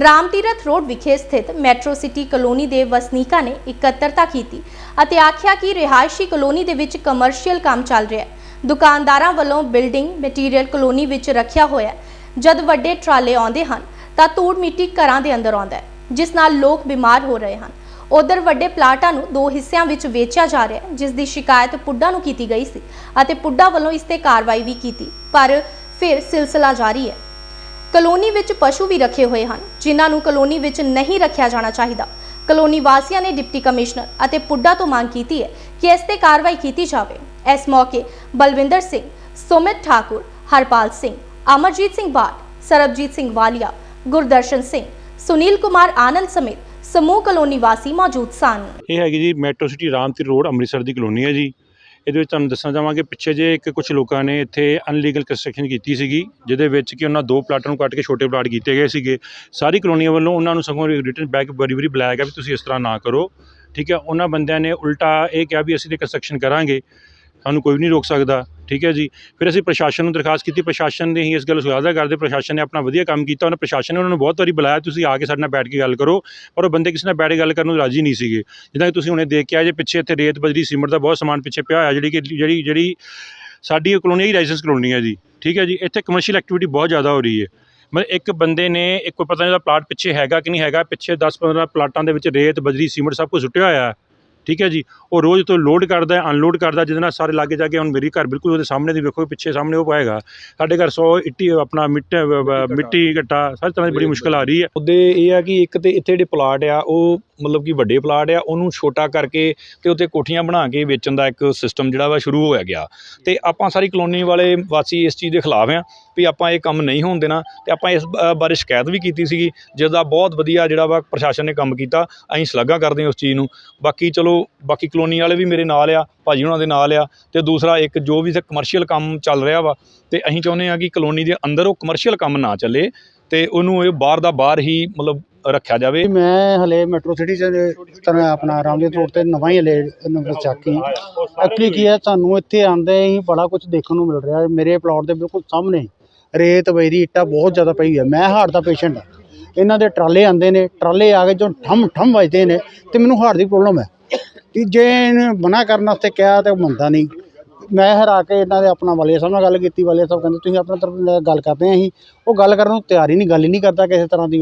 Ram Tirath road ਵਿਖੇ ਸਥਿਤ metro city colony ਦੇ ਵਸਨੀਕਾਂ ਨੇ ਇਕੱਤਰਤਾ ਕੀਤੀ ਅਤੇ ਆਖਿਆ ਕਿ ਰਿਹਾਇਸ਼ੀ ਕਲੋਨੀ ਦੇ ਵਿੱਚ ਕਮਰਸ਼ੀਅਲ ਕੰਮ ਚੱਲ ਰਿਹਾ ਹੈ। ਦੁਕਾਨਦਾਰਾਂ ਵੱਲੋਂ ਬਿਲਡਿੰਗ ਮਟੀਰੀਅਲ ਕਲੋਨੀ ਵਿੱਚ ਰੱਖਿਆ ਹੋਇਆ ਹੈ। ਜਦ ਵੱਡੇ ਟਰਾਲੇ ਆਉਂਦੇ ਹਨ, ਤਾਂ ਧੂੜ ਮਿੱਟੀ ਘਰਾਂ ਦੇ ਅੰਦਰ ਆਉਂਦਾ ਹੈ, ਜਿਸ ਨਾਲ ਲੋਕ ਬਿਮਾਰ ਹੋ ਰਹੇ ਹਨ। ਉਧਰ ਵੱਡੇ ਪਲਾਟਾਂ ਨੂੰ ਦੋ ਹਿੱਸਿਆਂ ਵਿੱਚ ਵੇਚਿਆ ਜਾ ਰਿਹਾ ਹੈ, ਜਿਸ ਦੀ ਸ਼ਿਕਾਇਤ ਪੁੱਡਾ ਨੂੰ ਕੀਤੀ ਗਈ ਸੀ ਅਤੇ ਪੁੱਡਾ ਵੱਲੋਂ ਇਸ ਤੇ ਕਾਰਵਾਈ ਵੀ ਕੀਤੀ, ਪਰ ਫਿਰ ਸਿਲਸਿਲਾ ਜਾਰੀ ਹੈ। ਕਲੋਨੀ ਵਿੱਚ ਪਸ਼ੂ ਵੀ ਰੱਖੇ ਹੋਏ ਹਨ, ਜਿਨ੍ਹਾਂ ਨੂੰ ਕਲੋਨੀ ਵਿੱਚ ਨਹੀਂ ਰੱਖਿਆ ਜਾਣਾ ਚਾਹੀਦਾ। ਕਲੋਨੀ ਵਾਸੀਆਂ ਨੇ ਡਿਪਟੀ ਕਮਿਸ਼ਨਰ ਅਤੇ ਪੁੱਡਾ ਤੋਂ ਮੰਗ ਕੀਤੀ ਹੈ ਕਿ ਇਸ ਤੇ ਕਾਰਵਾਈ ਕੀਤੀ ਜਾਵੇ। ਇਸ ਮੌਕੇ ਬਲਵਿੰਦਰ ਸਿੰਘ, ਸੁਮਿਤ ਠਾਕੁਰ, ਹਰਪਾਲ ਸਿੰਘ, ਅਮਰਜੀਤ ਸਿੰਘ ਬਾਟ ਸਰਬਜੀਤ ਸਿੰਘ ਵਾਲੀਆ, ਗੁਰਦਰਸ਼ਨ ਸਿੰਘ, ਸੁਨੀਲ ਕੁਮਾਰ ਆਨੰਦ ਸਮੇਤ ਸਮੂਹ ਕਲੋਨੀ ਵਾਸੀ ਮੌਜੂਦ ਸਨ। ਇਹ ਹੈਗੀ ਜੀ metro city Ramtir road Amritsar ਦੀ ਕਲੋਨੀ ਹੈ ਜੀ। ਇਹਦੇ ਵਿੱਚ ਤੁਹਾਨੂੰ ਦੱਸਣਾ ਚਾਹਾਂਗੇ, ਪਿੱਛੇ ਜੇ ਇੱਕ ਕੁਝ ਲੋਕਾਂ ਨੇ ਇੱਥੇ ਅਨਲੀਗਲ ਕੰਸਟਰਕਸ਼ਨ ਕੀਤੀ ਸੀਗੀ, ਜਿਹਦੇ ਵਿੱਚ ਕਿ ਉਹਨਾਂ ਦੋ ਪਲਾਟਾਂ ਨੂੰ ਕੱਟ ਕੇ ਛੋਟੇ ਪਲਾਟ ਕੀਤੇ ਗਏ ਸੀਗੇ। ਸਾਰੀ ਕਲੋਨੀਆਂ ਵੱਲੋਂ ਉਹਨਾਂ ਨੂੰ ਸਗੋਂ ਰਿਟਰਨ ਬੈਕ ਬੜੀ ਬਰੀ ਬੁਲਾਇਆ ਗਿਆ ਵੀ ਤੁਸੀਂ ਇਸ ਤਰ੍ਹਾਂ ਨਾ ਕਰੋ, ਠੀਕ ਹੈ? ਉਹਨਾਂ ਬੰਦਿਆਂ ਨੇ ਉਲਟਾ ਇਹ ਕਿਹਾ ਵੀ ਅਸੀਂ ਤੇ ਕੰਸਟਰਕਸ਼ਨ ਕਰਾਂਗੇ। ਸਾਨੂੰ ਕੋਈ ਵੀ ਨਹੀਂ ਰੋਕ ਸਕਦਾ, ਠੀਕ ਹੈ ਜੀ? ਫਿਰ ਅਸੀਂ ਪ੍ਰਸ਼ਾਸਨ ਨੂੰ ਦਰਖਾਸਤ ਕੀਤੀ, ਪ੍ਰਸ਼ਾਸਨ ਨੇ ਹੀ ਇਸ ਗੱਲ ਨੂੰ ਸਵਾਗਤ ਕਰਦੇ, ਪ੍ਰਸ਼ਾਸਨ ਨੇ ਆਪਣਾ ਵਧੀਆ ਕੰਮ ਕੀਤਾ, ਉਹਨਾਂ ਪ੍ਰਸ਼ਾਸਨ ਨੇ ਉਹਨਾਂ ਨੂੰ ਬਹੁਤ ਵਾਰੀ ਬੁਲਾਇਆ, ਤੁਸੀਂ ਆ ਕੇ ਸਾਡੇ ਨਾਲ ਬੈਠ ਕੇ ਗੱਲ ਕਰੋ, ਪਰ ਉਹ ਬੰਦੇ ਕਿਸੇ ਨਾਲ ਬੈਠ ਕੇ ਗੱਲ ਕਰਨ ਨੂੰ ਰਾਜੀ ਨਹੀਂ ਸੀਗੇ। ਜਿੱਦਾਂ ਕਿ ਤੁਸੀਂ ਹੁਣੇ ਦੇਖ ਕੇ ਆਏ ਜੇ, ਪਿੱਛੇ ਇੱਥੇ ਰੇਤ ਬਜਰੀ, ਸੀਮੈਂਟ ਦਾ ਬਹੁਤ ਸਮਾਨ ਪਿੱਛੇ ਪਿਆ ਹੋਇਆ, ਜਿਹੜੀ ਕਿ, ਜਿਹੜੀ ਜਿਹੜੀ ਸਾਡੀ ਇਹ ਕਲੋਨੀ ਹੈ ਲਾਇਸੈਂਸ ਕਲੋਨੀ ਹੈ ਜੀ, ਠੀਕ ਹੈ ਜੀ? ਇੱਥੇ ਕਮਰਸ਼ੀਅਲ ਐਕਟੀਵਿਟੀ ਬਹੁਤ ਜ਼ਿਆਦਾ ਹੋ ਰਹੀ ਹੈ। ਮਤਲਬ ਇੱਕ ਬੰਦੇ ਨੇ, ਇੱਕ ਕੋਈ ਪਤਾ ਨਹੀਂ ਉਹਦਾ ਪਲਾਟ ਪਿੱਛੇ ਹੈਗਾ ਕਿ ਨਹੀਂ ਹੈਗਾ, ਪਿੱਛੇ 10-15 ਪਲਾਟਾਂ ਦੇ ਵਿੱਚ ਰੇਤ, ਬਜਰੀ, ਸੀਮੈਂਟ ਸਭ ਕੁਝ ਸੁੱਟਿਆ ਹੋਇਆ। ਠੀਕ ਹੈ ਜੀ? ਉਹ ਰੋਜ਼ ਤੋਂ ਲੋਡ ਕਰਦਾ ਹੈ ਅਨਲੋਡ ਕਰਦਾ ਜਿਹਦੇ ਨਾਲ ਸਾਰੇ ਲਾਗੇ ਜਾ ਕੇ ਹੁਣ ਮੇਰੀ ਘਰ ਬਿਲਕੁਲ ਉਹਦੇ ਸਾਹਮਣੇ ਦੀ ਵੇਖੋ ਪਿੱਛੇ ਸਾਹਮਣੇ ਉਹ ਪਾਏਗਾ। ਸਾਡੇ ਘਰ 100 ਇੱਟੀ ਆਪਣਾ ਮਿੱਟ ਮਿੱਟੀ ਘੱਟਾ। ਸਾਰੀ ਤਰ੍ਹਾਂ ਦੀ ਬੜੀ ਮੁਸ਼ਕਲ ਆ ਰਹੀ ਹੈ। ਉਹਦੇ ਇਹ ਆ ਕਿ ਇੱਕ ਤੇ ਇੱਥੇ ਜਿਹੜੇ ਪਲਾਟ ਆ ਉਹ ਮਤਲਬ ਕਿ ਵੱਡੇ ਪਲਾਟ ਆ, ਉਹਨੂੰ ਛੋਟਾ ਕਰਕੇ ਤੇ ਉੱਤੇ ਕੋਠੀਆਂ ਬਣਾ ਕੇ ਵੇਚਣ ਦਾ ਇੱਕ ਸਿਸਟਮ ਜਿਹੜਾ ਵਾ ਸ਼ੁਰੂ ਹੋਇਆ ਗਿਆ। ਤੇ ਆਪਾਂ ਸਾਰੀ ਕਲੋਨੀ ਵਾਲੇ ਵਾਸੀ ਇਸ ਚੀਜ਼ ਦੇ ਖਿਲਾਫ ਆ ਵੀ ਆਪਾਂ ਇਹ ਕੰਮ ਨਹੀਂ ਹੋਣ ਦੇਣਾ ਤੇ ਆਪਾਂ ਇਸ ਬ- ਬਾਰੇ ਸ਼ਿਕਾਇਤ ਵੀ ਕੀਤੀ ਸੀਗੀ ਜਿਸ ਦਾ ਬਹੁਤ ਵਧੀਆ ਜਿਹੜਾ ਵਾ ਪ੍ਰਸ਼ਾਸਨ ਨੇ ਕੰਮ ਕੀਤਾ, ਅਸੀਂ ਸ਼ਲਾਘਾ ਕਰਦੇ ਹਾਂ ਉਸ ਚੀਜ਼ ਨੂੰ। ਬਾਕੀ ਚਲੋ, ਬਾਕੀ ਕਲੋਨੀ ਵਾਲੇ ਵੀ ਮੇਰੇ ਨਾਲ ਆ, ਭਾਜੀ ਉਹਨਾਂ ਦੇ ਨਾਲ ਆ, ਤੇ ਦੂਸਰਾ ਇੱਕ ਜੋ ਵੀ ਕਮਰਸ਼ੀਅਲ ਕੰਮ ਚੱਲ ਰਿਹਾ ਵਾ, ਤੇ ਅਸੀਂ ਚਾਹੁੰਦੇ ਆ ਕਿ ਕਲੋਨੀ ਦੇ ਅੰਦਰ ਉਹ ਕਮਰਸ਼ੀਅਲ ਕੰਮ ਨਾ ਚੱਲੇ ਤੇ ਉਹਨੂੰ ਇਹ ਬਾਹਰ ਦਾ ਬਾਹਰ ਹੀ ਮਤਲਬ ਰੱਖਿਆ ਜਾਵੇ। ਮੈਂ ਹਲੇ ਮੈਟਰੋ ਸਿਟੀ ਚ ਤਰ੍ਹਾਂ ਆਪਣਾ ਰਾਮਦੇਵ ਰੋਡ ਤੇ ਨਵਾਂ ਹੀ ਹਲੇ ਨੰਬਰ ਚੱਕੀ ਐਕਚੁਅਲੀ ਕੀ ਹੈ, ਸਾਨੂੰ ਇੱਥੇ ਆਂਦੇ ਹੀ ਬੜਾ ਕੁਝ ਦੇਖਣ ਨੂੰ ਮਿਲ ਰਿਹਾ ਮੇਰੇ ਪਲਾਟ ਦੇ ਬਿਲਕੁਲ ਸਾਹਮਣੇ ਰੇਤ, ਬੈਰੀ, ਇੱਟਾਂ ਬਹੁਤ ਜ਼ਿਆਦਾ ਪਈ ਹੈ। ਮੈਂ ਹਾਰਟ ਦਾ ਪੇਸ਼ੈਂਟ ਹਾਂ। ਇਹਨਾਂ ਦੇ ਟਰਾਲੇ ਆਂਦੇ ਨੇ, ਟਰਾਲੇ ਆ ਕੇ ਜੋ ਠਮ ਠਮ ਵੱਜਦੇ ਨੇ ਤੇ ਮੈਨੂੰ ਹਾਰਟ ਦੀ ਪ੍ਰੋਬਲਮ ਹੈ। ਕਿ ਜੇ ਇਹਨੂੰ ਮਨਾ ਕਰਨ ਵਾਸਤੇ ਕਿਹਾ ਤੇ ਉਹ ਮੰਨਦਾ ਨਹੀਂ। ਮੈਂ ਹਰਾ ਕੇ ਇਹਨਾਂ ਦੇ ਆਪਣਾ ਵਾਲੇ ਸਾਹਿਬ ਨਾਲ ਗੱਲ ਕੀਤੀ। ਵਾਲੇ ਸਾਹਿਬ ਕਹਿੰਦੇ, ਤੁਸੀਂ ਆਪਣਾ ਤਰਫ ਗੱਲ ਕਰਦੇ ਆਂ ਅਸੀਂ। ਉਹ ਗੱਲ ਕਰਨ ਨੂੰ ਤਿਆਰ ਹੀ ਨਹੀਂ, ਗੱਲ ਹੀ ਨਹੀਂ ਕਰਦਾ ਕਿਸੇ ਤਰ੍ਹਾਂ ਦੀ ਉਹ।